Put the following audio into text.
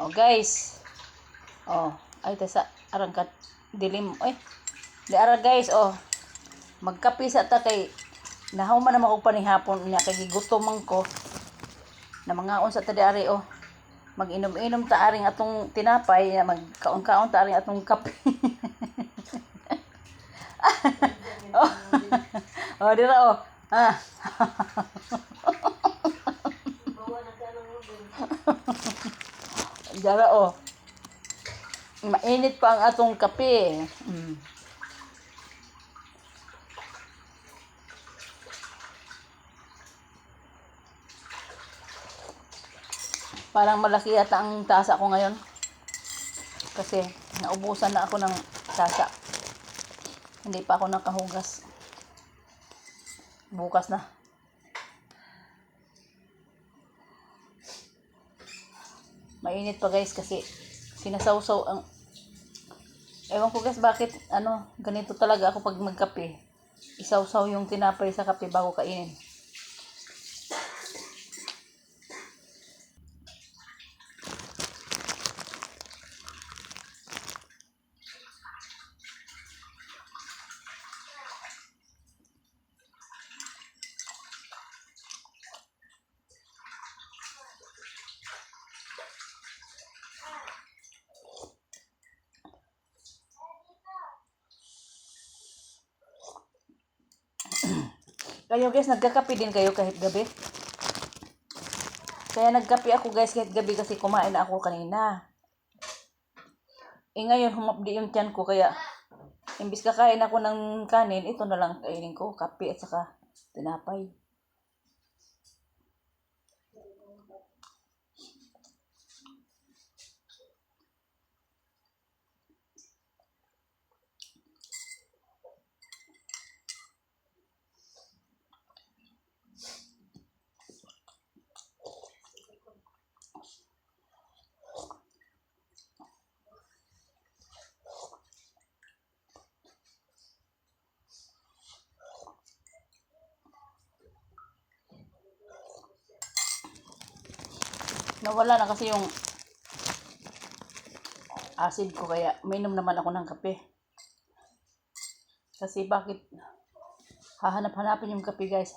Oh, guys. Oh, ay tesa arangkat dilim oy. Di ara guys, oh. Magkapi sa ta kay nahuman naman og panihapon niya kay gigutom man ko. Na mga sa ta di ari oh. Mag-inom-inom ta aring atong tinapay, na magkaon-kaon ta aring atong kape. oh. oh, dira oh. Ah. Dara oh. Mainit pa ang atong kape. Mm. Parang malaki yata ang tasa ko ngayon. Kasi naubusan na ako ng tasa. Hindi pa ako nakahugas. Bukas na. Mainit pa guys kasi sinasawsaw ang Ewan ko guys bakit ano ganito talaga ako pag magkape. Isawsaw yung tinapay sa kape bago kainin. Kayo guys, nagkakape din kayo kahit gabi? Kaya nagkape ako guys kahit gabi kasi kumain na ako kanina. Eh ngayon humapdi yung tiyan ko kaya imbis kakain ako ng kanin, ito na lang kainin ko, kape at saka tinapay. Nawala na kasi yung acid ko kaya mainom naman ako ng kape. Kasi bakit hahanap-hanapin yung kape guys?